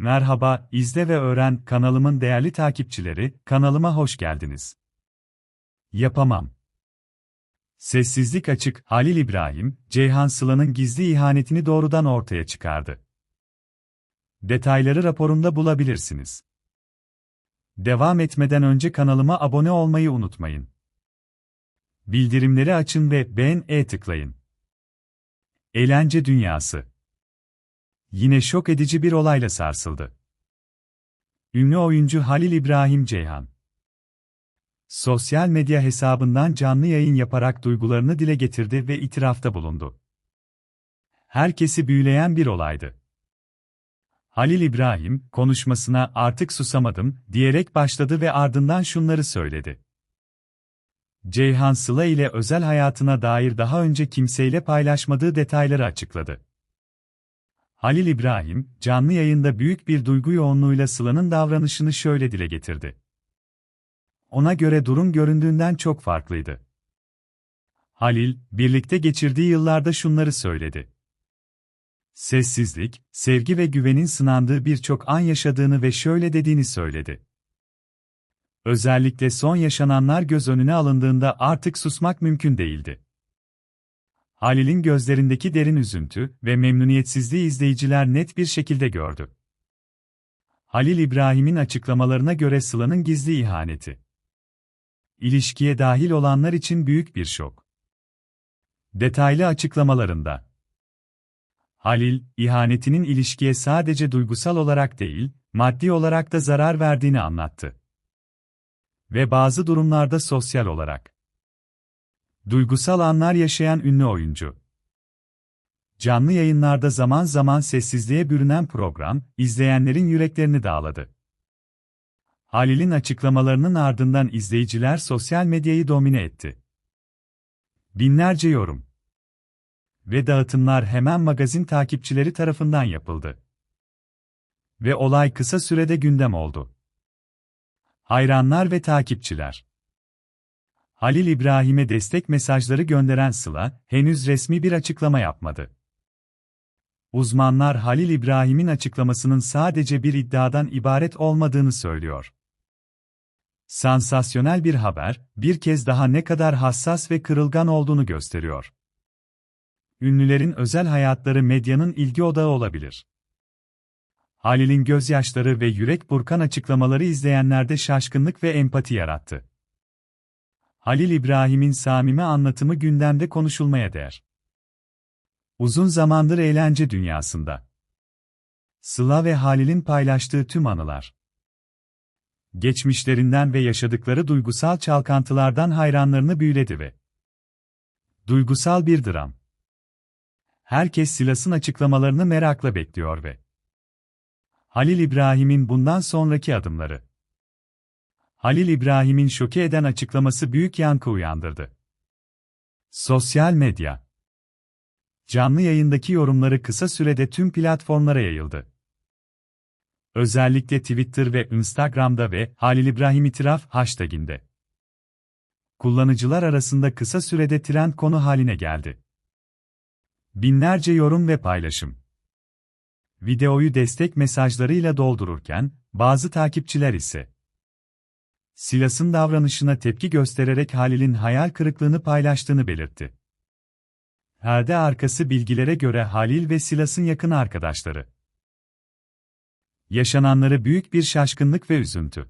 Merhaba, izle ve öğren kanalımın değerli takipçileri, kanalıma hoş geldiniz. Yapamam. Sessizlik açık, Halil İbrahim, Ceyhan Sıla'nın gizli ihanetini doğrudan ortaya çıkardı. Detayları raporunda bulabilirsiniz. Devam etmeden önce kanalıma abone olmayı unutmayın. Bildirimleri açın ve beğen-e tıklayın. Eğlence dünyası Yine şok edici bir olayla sarsıldı. Ünlü oyuncu Halil İbrahim Ceyhan sosyal medya hesabından canlı yayın yaparak duygularını dile getirdi ve itirafta bulundu. Herkesi büyüleyen bir olaydı. Halil İbrahim, konuşmasına artık susamadım diyerek başladı ve ardından şunları söyledi. Ceyhan Sıla ile özel hayatına dair daha önce kimseyle paylaşmadığı detayları açıkladı. Halil İbrahim, canlı yayında büyük bir duygu yoğunluğuyla Sıla'nın davranışını şöyle dile getirdi. Ona göre durum göründüğünden çok farklıydı. Halil, birlikte geçirdiği yıllarda şunları söyledi. Sessizlik, sevgi ve güvenin sınandığı birçok an yaşadığını ve şöyle dediğini söyledi. Özellikle son yaşananlar göz önüne alındığında artık susmak mümkün değildi. Halil'in gözlerindeki derin üzüntü ve memnuniyetsizliği izleyiciler net bir şekilde gördü. Halil İbrahim'in açıklamalarına göre Sıla'nın gizli ihaneti. İlişkiye dahil olanlar için büyük bir şok. Detaylı açıklamalarında Halil, ihanetinin ilişkiye sadece duygusal olarak değil, maddi olarak da zarar verdiğini anlattı. Ve bazı durumlarda sosyal olarak. Duygusal anlar yaşayan ünlü oyuncu. Canlı yayınlarda zaman zaman sessizliğe bürünen program, izleyenlerin yüreklerini dağladı. Halil'in açıklamalarının ardından izleyiciler sosyal medyayı domine etti. Binlerce yorum ve dağıtımlar hemen magazin takipçileri tarafından yapıldı. Ve olay kısa sürede gündem oldu. Hayranlar ve takipçiler Halil İbrahim'e destek mesajları gönderen Sıla, henüz resmi bir açıklama yapmadı. Uzmanlar Halil İbrahim'in açıklamasının sadece bir iddiadan ibaret olmadığını söylüyor. Sansasyonel bir haber, bir kez daha ne kadar hassas ve kırılgan olduğunu gösteriyor. Ünlülerin özel hayatları medyanın ilgi odağı olabilir. Halil'in gözyaşları ve yürek burkan açıklamaları izleyenlerde şaşkınlık ve empati yarattı. Halil İbrahim'in samimi anlatımı gündemde konuşulmaya değer. Uzun zamandır eğlence dünyasında. Sıla ve Halil'in paylaştığı tüm anılar. Geçmişlerinden ve yaşadıkları duygusal çalkantılardan hayranlarını büyüledi ve duygusal bir dram. Herkes Silas'ın açıklamalarını merakla bekliyor ve Halil İbrahim'in bundan sonraki adımları Halil İbrahim'in şoke eden açıklaması büyük yankı uyandırdı. Sosyal medya Canlı yayındaki yorumları kısa sürede tüm platformlara yayıldı. Özellikle Twitter ve Instagram'da ve Halil İbrahim itiraf hashtaginde. Kullanıcılar arasında kısa sürede trend konu haline geldi. Binlerce yorum ve paylaşım. Videoyu destek mesajlarıyla doldururken, bazı takipçiler ise Silas'ın davranışına tepki göstererek Halil'in hayal kırıklığını paylaştığını belirtti. Perde arkası bilgilere göre Halil ve Silas'ın yakın arkadaşları. Yaşananları büyük bir şaşkınlık ve üzüntü.